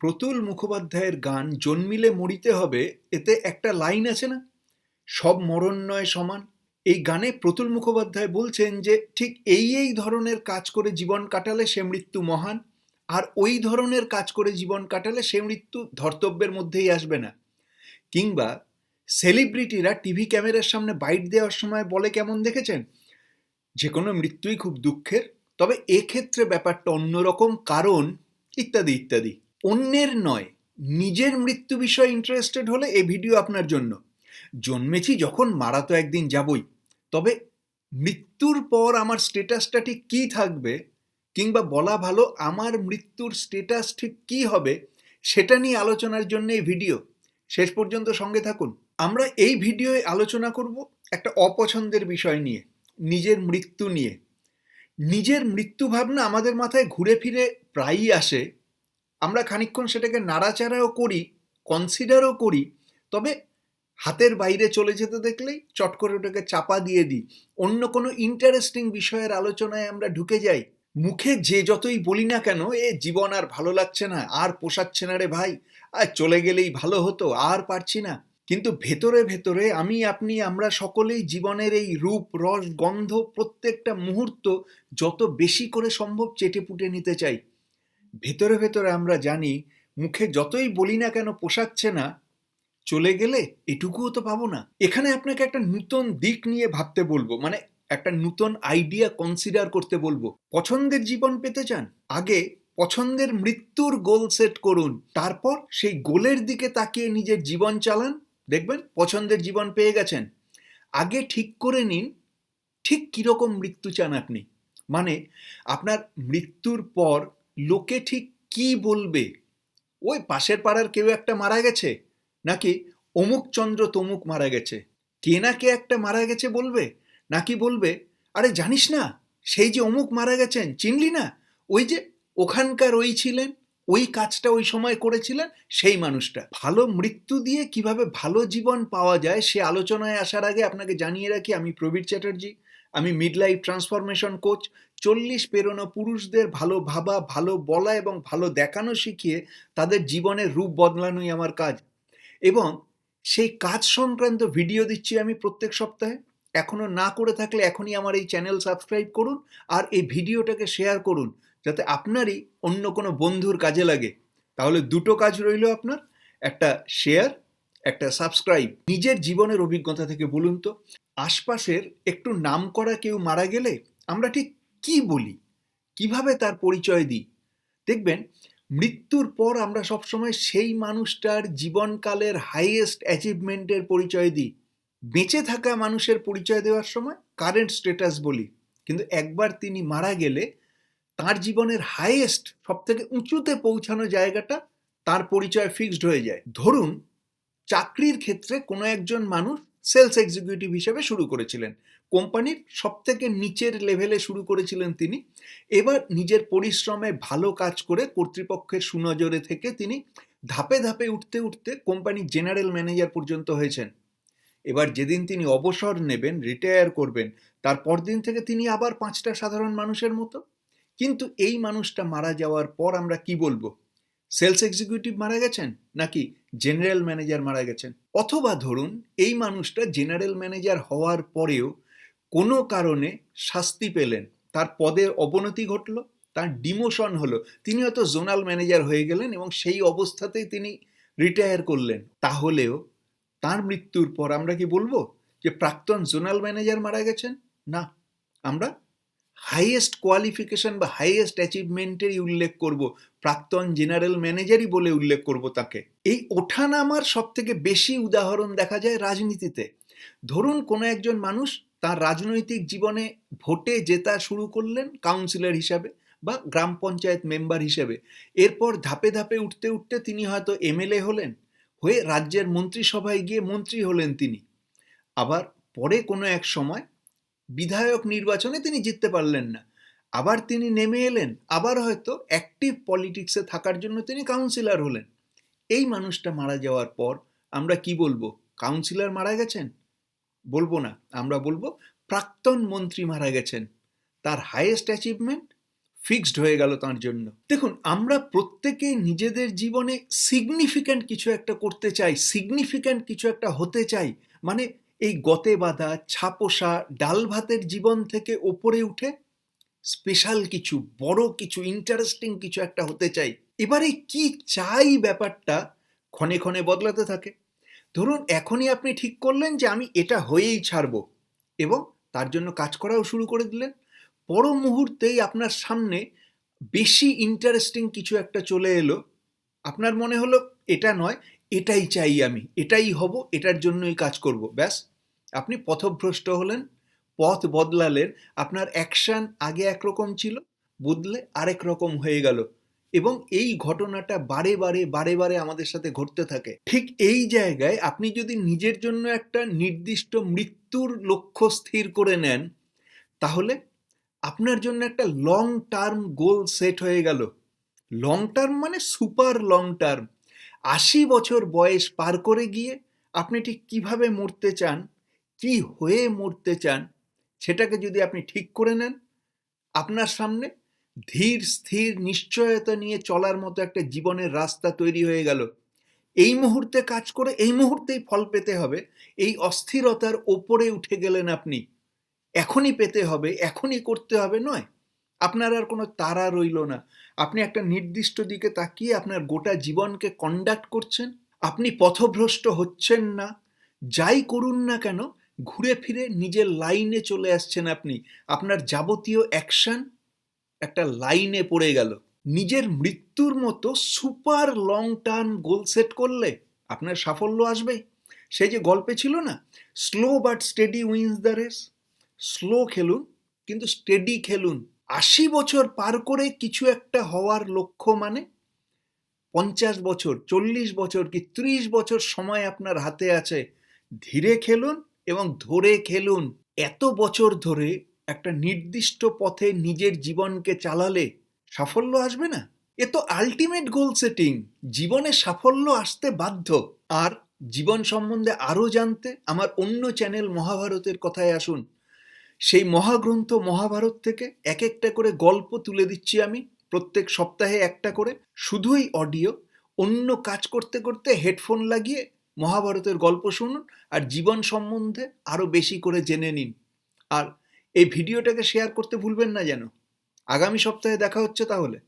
প্রতুল মুখোপাধ্যায়ের গান জন্মিলে মরিতে হবে, এতে একটা লাইন আছে না? সব মরণ নয় সমান। এই গানে প্রতুল মুখোপাধ্যায় বলছেন যে, ঠিক এই এই ধরনের কাজ করে জীবন কাটালে সে মৃত্যু মহান, আর ওই ধরনের কাজ করে জীবন কাটালে সে মৃত্যু ধর্তব্যের মধ্যেই আসবে না। কিংবা সেলিব্রিটিরা টিভি ক্যামেরার সামনে বাইট দেওয়ার সময় বলে কেমন দেখেছেন? যে কোনো মৃত্যুই খুব দুঃখের, তবে এক্ষেত্রে ব্যাপারটা অন্যরকম, কারণ ইত্যাদি ইত্যাদি। অন্যের নয়, নিজের মৃত্যু বিষয়ে ইন্টারেস্টেড হলে এই ভিডিও আপনার জন্য। জন্মেছি যখন, মারা তো একদিন যাবই। তবে মৃত্যুর পর আমার স্টেটাসটা ঠিক কী থাকবে, কিংবা বলা ভালো আমার মৃত্যুর স্টেটাস ঠিক কী হবে, সেটা নিয়ে আলোচনার জন্য এই ভিডিও শেষ পর্যন্ত সঙ্গে থাকুন। আমরা এই ভিডিওয়ে আলোচনা করব একটা অপছন্দের বিষয় নিয়ে, নিজের মৃত্যু নিয়ে। নিজের মৃত্যু ভাবনা আমাদের মাথায় ঘুরে ফিরে প্রায়ই আসে আমরা খানিকক্ষণ সেটাকে নাড়াচাড়াও করি কনসিডারও করি, তবে হাতের বাইরে চলে যেতে দেখলেই চট করে ওটাকে চাপা দিয়ে দিই। অন্য কোনো ইন্টারেস্টিং বিষয়ের আলোচনায় আমরা ঢুকে যাই। মুখে যে যতই বলি না কেন, এ, জীবন আর ভালো লাগছে না, আর পোষাচ্ছে না রে ভাই, আর চলে গেলেই ভালো হতো, আর পারছি না। কিন্তু ভেতরে ভেতরে আমি, আপনি, আমরা সকলেই জীবনের এই রূপ, রস, গন্ধ প্রত্যেকটা মুহূর্ত যত বেশি করে সম্ভব চেটে পুটে নিতে চাই। ভেতরে ভেতরে আমরা জানি, মুখে যতই বলি না কেন পোষাচ্ছে না, চলে গেলে এটুকুও তো পাবো না। এখানে আপনাকে একটা নূতন দিক নিয়ে ভাবতে বলব মানে একটা নূতন আইডিয়া কনসিডার করতে বলব। পছন্দের জীবন পেতে চান? আগে পছন্দের মৃত্যুর গোল সেট করুন, তারপর সেই গোলের দিকে তাকিয়ে নিজের জীবন চালান। দেখবেন, পছন্দের জীবন পেয়ে গেছেন। আগে ঠিক করে নিন, ঠিক কীরকম মৃত্যু চান আপনি। মানে আপনার মৃত্যুর পর লোকে ঠিক কি বলবে? ওই পাশের পাড়ার কেউ একটা মারা গেছে? নাকি অমুক চন্দ্র তমুক মারা গেছে? কে না কে একটা মারা গেছে বলবে? নাকি বলবে, আরে জানিস না, সেই যে অমুক মারা গেছেন, চিনলি না? ওই যে ওখানকার ওই ছিলেন, ওই কাজটা ওই সময় করেছিলেন, সেই মানুষটা। ভালো মৃত্যু দিয়ে কীভাবে ভালো জীবন পাওয়া যায়, সে আলোচনায় আসার আগে আপনাকে জানিয়ে রাখি, আমি প্রবীর চ্যাটার্জি। আমি মিড লাইফ ট্রান্সফরমেশন কোচ চল্লিশ পেরোনো পুরুষদের ভালো ভাবা, ভালো বলা এবং ভালো দেখানো শিখিয়ে তাদের জীবনের রূপ বদলানোই আমার কাজ। এবং সেই কাজ সংক্রান্ত ভিডিও দিচ্ছি আমি প্রত্যেক সপ্তাহে। এখনও না করে থাকলে এখনই আমার এই চ্যানেল সাবস্ক্রাইব করুন আর এই ভিডিওটাকে শেয়ার করুন, যাতে আপনারই অন্য কোনো বন্ধুর কাজে লাগে। তাহলে দুটো কাজ রইল আপনার, একটা শেয়ার একটা সাবস্ক্রাইব নিজের জীবনের অভিজ্ঞতা থেকে বলুন তো। আশপাশের একটু নাম করা কেউ মারা গেলে আমরা ঠিক কি বলি? কীভাবে তার পরিচয় দিই? দেখবেন, মৃত্যুর পর আমরা সবসময় সেই মানুষটার জীবনকালের হাইয়েস্ট অ্যাচিভমেন্টের পরিচয় দিই। বেঁচে থাকা মানুষের পরিচয় দেওয়ার সময় কারেন্ট স্ট্যাটাস বলি। কিন্তু একবার তিনি মারা গেলে তার জীবনের হাইয়েস্ট সব থেকে উঁচুতে পৌঁছানো জায়গাটা তার পরিচয় ফিক্সড হয়ে যায়। ধরুন, চাকরির ক্ষেত্রে কোনো একজন মানুষ সেলস এক্সিকিউটিভ হিসেবে শুরু করেছিলেন। কোম্পানির সব থেকে নিচের লেভেলে শুরু করেছিলেন তিনি। এবার নিজের পরিশ্রমে ভালো কাজ করে কর্তৃপক্ষের সুনজরে থেকে তিনি ধাপে ধাপে উঠতে উঠতে কোম্পানির জেনারেল ম্যানেজার পর্যন্ত হয়েছেন। এবার যেদিন তিনি অবসর নেবেন, রিটায়ার করবেন, তার পরদিন থেকে তিনি আবার পাঁচটা সাধারণ মানুষের মতো। কিন্তু এই মানুষটা মারা যাওয়ার পর আমরা কি বলব? সেলস এক্সিকিউটিভ মারা গেছেন নাকি জেনারেল ম্যানেজার মারা গেছেন? অথবা ধরুন, এই মানুষটা জেনারেল ম্যানেজার হওয়ার পরেও কোনো কারণে শাস্তি পেলেন। তার পদের অবনতি ঘটলো, তার ডিমোশন হলো। তিনি হয়তো জোনাল ম্যানেজার হয়ে গেলেন এবং সেই অবস্থাতেই তিনি রিটায়ার করলেন। তাহলেও তার মৃত্যুর পর আমরা কি বলব যে প্রাক্তন জোনাল ম্যানেজার মারা গেছেন? না, আমরা হাইয়েস্ট কোয়ালিফিকেশন বা হাইয়েস্ট অ্যাচিভমেন্টেরই উল্লেখ করব। প্রাক্তন জেনারেল ম্যানেজারই বলে উল্লেখ করব তাকে। এই ওঠানামার সব থেকে বেশি উদাহরণ দেখা যায় রাজনীতিতে। ধরুন কোনো একজন মানুষ তার রাজনৈতিক জীবনে ভোটে জেতা শুরু করলেন কাউন্সিলর হিসাবে বা গ্রাম পঞ্চায়েত মেম্বার হিসেবে। এরপর ধাপে ধাপে উঠতে উঠতে তিনি হয়তো এমএলএ হলেন, হয়ে রাজ্যের মন্ত্রিসভায় গিয়ে মন্ত্রী হলেন তিনি। আবার পরে কোনো এক সময় বিধায়ক নির্বাচনে তিনি জিততে পারলেন না। আবার তিনি নেমে এলেন, আবার হয়তো অ্যাক্টিভ পলিটিক্সে থাকার জন্য তিনি কাউন্সিলর হলেন। এই মানুষটা মারা যাওয়ার পর আমরা কি বলব? কাউন্সিলর মারা গেছেন? বলব না, আমরা বলব প্রাক্তন মন্ত্রী মারা গেছেন। তার হাইয়েস্ট অ্যাচিভমেন্ট ফিক্সড হয়ে গেল তার জন্য। দেখুন, আমরা প্রত্যেকে নিজেদের জীবনে সিগনিফিক্যান্ট কিছু একটা করতে চাই সিগনিফিক্যান্ট কিছু একটা হতে চাই। মানে এই গতে বাঁধা ছাপোষা ডাল ভাতের জীবন থেকে ওপরে উঠে স্পেশাল কিছু, বড় কিছু ইন্টারেস্টিং কিছু একটা হতে চাই। এবারে কি চাই ব্যাপারটা ক্ষণে ক্ষণে বদলাতে থাকে। ধরুন এখনই আপনি ঠিক করলেন যে আমি এটা হয়েই ছাড়বো এবং তার জন্য কাজ করাও শুরু করে দিলেন। পর মুহূর্তেই আপনার সামনে বেশি ইন্টারেস্টিং কিছু একটা চলে এলো। আপনার মনে হলো এটা নয় এটাই চাই আমি, এটাই হব, এটার জন্যই কাজ করব। ব্যাস, আপনি পথভ্রষ্ট হলেন, পথ বদলালেন, আপনার অ্যাকশন আগে একরকম ছিল, বদলে আরেক রকম হয়ে গেল এবং এই ঘটনাটা বারে বারে বারে বারে আমাদের সাথে ঘটতে থাকে। ঠিক এই জায়গায় আপনি যদি নিজের জন্য একটা নির্দিষ্ট মৃত্যুর লক্ষ্য স্থির করে নেন, তাহলে আপনার জন্য একটা লং টার্ম গোল সেট হয়ে গেল। লং টার্ম মানে সুপার লং টার্ম আশি বছর বয়স পার করে গিয়ে আপনি ঠিক কীভাবে মরতে চান, কি হয়ে মরতে চান, সেটাকে যদি আপনি ঠিক করে নেন, আপনার সামনে ধীর, স্থির নিশ্চয়তা নিয়ে চলার মতো একটা জীবনের রাস্তা তৈরি হয়ে গেল। এই মুহূর্তে কাজ করে, এই মুহূর্তেই ফল পেতে হবে। এই অস্থিরতার ওপরে উঠে গেলেন আপনি। এখনই পেতে হবে, এখনই করতে হবে, নয়। আপনার আর কোনো তারা রইল না। আপনি একটা নির্দিষ্ট দিকে তাকিয়ে আপনার গোটা জীবনকে কন্ডাক্ট করছেন। আপনি পথভ্রষ্ট হচ্ছেন না। যাই করুন না কেন, ঘুরে ফিরে নিজের লাইনে চলে আসছেন আপনি। আপনার যাবতীয় অ্যাকশন একটা লাইনে পড়ে গেল। নিজের মৃত্যুর মতো super long term goal set করলে আপনার সাফল্য আসবে। সেই যে গল্পে ছিল না slow but steady wins the race slow খেলুন, কিন্তু স্টেডি খেলুন। আশি বছর পার করে কিছু একটা হওয়ার লক্ষ্য মানে পঞ্চাশ বছর, চল্লিশ বছর কি ত্রিশ বছর সময় আপনার হাতে আছে, ধীরে খেলুন এবং ধরে খেলুন। এত বছর ধরে একটা নির্দিষ্ট পথে নিজের জীবনকে চালালে সাফল্য আসবে না? এ তো আলটিমেট গোল সেটিং জীবনে সাফল্য আসতে বাধ্য। আর জীবন সম্বন্ধে আরও জানতে আমার অন্য চ্যানেল মহাভারতের কথায় আসুন। সেই মহাগ্রন্থ মহাভারত থেকে এক একটা করে গল্প তুলে দিচ্ছি আমি প্রত্যেক সপ্তাহে একটা করে। শুধুই অডিও, অন্য কাজ করতে করতে হেডফোন লাগিয়ে মহাভারতের গল্প শুনুন আর জীবন সম্বন্ধে আরও বেশি করে জেনে নিন। আর এই ভিডিওটাকে শেয়ার করতে ভুলবেন না যেন। আগামী সপ্তাহে দেখা হচ্ছে তাহলে।